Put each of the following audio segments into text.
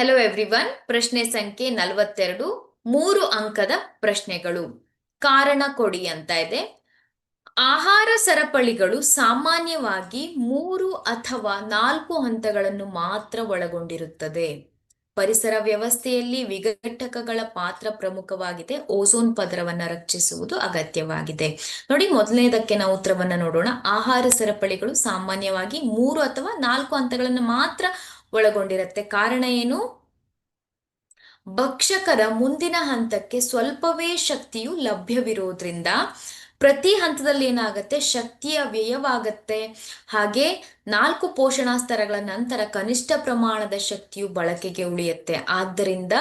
Hello everyone ಪ್ರಶ್ನೆ ಸಂಖ್ಯೆ ನಲವತ್ತೆರಡು. ಮೂರು ಅಂಕದ ಪ್ರಶ್ನೆಗಳು. ಕಾರಣ ಕೊಡಿ ಅಂತ ಇದೆ. ಆಹಾರ ಸರಪಳಿಗಳು ಸಾಮಾನ್ಯವಾಗಿ ಮೂರು ಅಥವಾ ನಾಲ್ಕು ಹಂತಗಳನ್ನು ಮಾತ್ರ ಒಳಗೊಂಡಿರುತ್ತದೆ. ಪರಿಸರ ವ್ಯವಸ್ಥೆಯಲ್ಲಿ ವಿಘಟಕಗಳ ಪಾತ್ರ ಪ್ರಮುಖವಾಗಿದೆ. ಓಝೋನ್ ಪದರವನ್ನು ರಕ್ಷಿಸುವುದು ಅಗತ್ಯವಾಗಿದೆ. ನೋಡಿ, ಮೊದಲನೇದಕ್ಕೆ ನಾವು ಉತ್ತರವನ್ನು ನೋಡೋಣ. ಆಹಾರ ಸರಪಳಿಗಳು ಸಾಮಾನ್ಯವಾಗಿ ಮೂರು ಅಥವಾ ನಾಲ್ಕು ಹಂತಗಳನ್ನು ಮಾತ್ರ ಒಳಗೊಂಡಿರುತ್ತೆ. ಕಾರಣ ಏನು? ಭಕ್ಷಕರ ಮುಂದಿನ ಹಂತಕ್ಕೆ ಸ್ವಲ್ಪವೇ ಶಕ್ತಿಯು ಲಭ್ಯವಿರೋದ್ರಿಂದ ಪ್ರತಿ ಹಂತದಲ್ಲಿ ಏನಾಗುತ್ತೆ? ಶಕ್ತಿಯ ವ್ಯಯವಾಗತ್ತೆ. ಹಾಗೆ ನಾಲ್ಕು ಪೋಷಣಾ ಸ್ತರಗಳ ನಂತರ ಕನಿಷ್ಠ ಪ್ರಮಾಣದ ಶಕ್ತಿಯು ಬಳಕೆಗೆ ಉಳಿಯುತ್ತೆ. ಆದ್ದರಿಂದ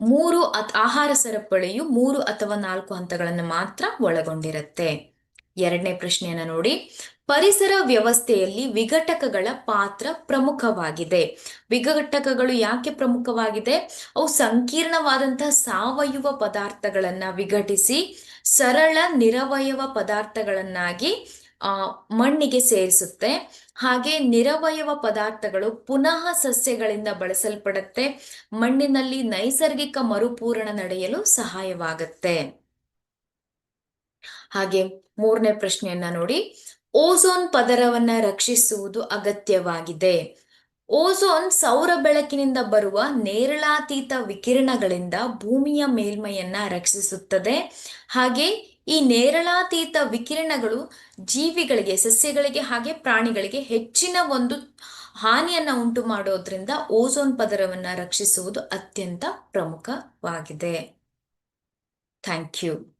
ಮೂರು ಅತ್ ಆಹಾರ ಸರಪಳಿಯು ಮೂರು ಅಥವಾ ನಾಲ್ಕು ಹಂತಗಳನ್ನು ಮಾತ್ರ ಒಳಗೊಂಡಿರುತ್ತೆ. ಎರಡನೇ ಪ್ರಶ್ನೆಯನ್ನ ನೋಡಿ. ಪರಿಸರ ವ್ಯವಸ್ಥೆಯಲ್ಲಿ ವಿಘಟಕಗಳ ಪಾತ್ರ ಪ್ರಮುಖವಾಗಿದೆ. ವಿಘಟಕಗಳು ಯಾಕೆ ಪ್ರಮುಖವಾಗಿದೆ? ಅವು ಸಂಕೀರ್ಣವಾದಂತಹ ಸಾವಯವ ಪದಾರ್ಥಗಳನ್ನ ವಿಘಟಿಸಿ, ಸರಳ ನಿರವಯವ ಪದಾರ್ಥಗಳನ್ನಾಗಿ, ಆ, ಮಣ್ಣಿಗೆ ಸೇರಿಸುತ್ತೆ. ಹಾಗೆ ನಿರವಯವ ಪದಾರ್ಥಗಳು ಪುನಃ ಸಸ್ಯಗಳಿಂದ ಬಳಸಲ್ಪಡುತ್ತೆ. ಮಣ್ಣಿನಲ್ಲಿ ನೈಸರ್ಗಿಕ ಮರುಪೂರಣ ನಡೆಯಲು ಸಹಾಯವಾಗುತ್ತೆ. ಹಾಗೆ ಮೂರನೇ ಪ್ರಶ್ನೆಯನ್ನ ನೋಡಿ. ಓಝೋನ್ ಪದರವನ್ನ ರಕ್ಷಿಸುವುದು ಅಗತ್ಯವಾಗಿದೆ. ಓಝೋನ್ ಸೌರ ಬೆಳಕಿನಿಂದ ಬರುವ ನೇರಳಾತೀತ ವಿಕಿರಣಗಳಿಂದ ಭೂಮಿಯ ಮೇಲ್ಮೈಯನ್ನ ರಕ್ಷಿಸುತ್ತದೆ. ಹಾಗೆ ಈ ನೇರಳಾತೀತ ವಿಕಿರಣಗಳು ಜೀವಿಗಳಿಗೆ, ಸಸ್ಯಗಳಿಗೆ ಹಾಗೆ ಪ್ರಾಣಿಗಳಿಗೆ ಹೆಚ್ಚಿನ ಒಂದು ಹಾನಿಯನ್ನ ಉಂಟು ಮಾಡೋದ್ರಿಂದ ಓಝೋನ್ ಪದರವನ್ನ ರಕ್ಷಿಸುವುದು ಅತ್ಯಂತ ಪ್ರಮುಖವಾಗಿದೆ. Thank you.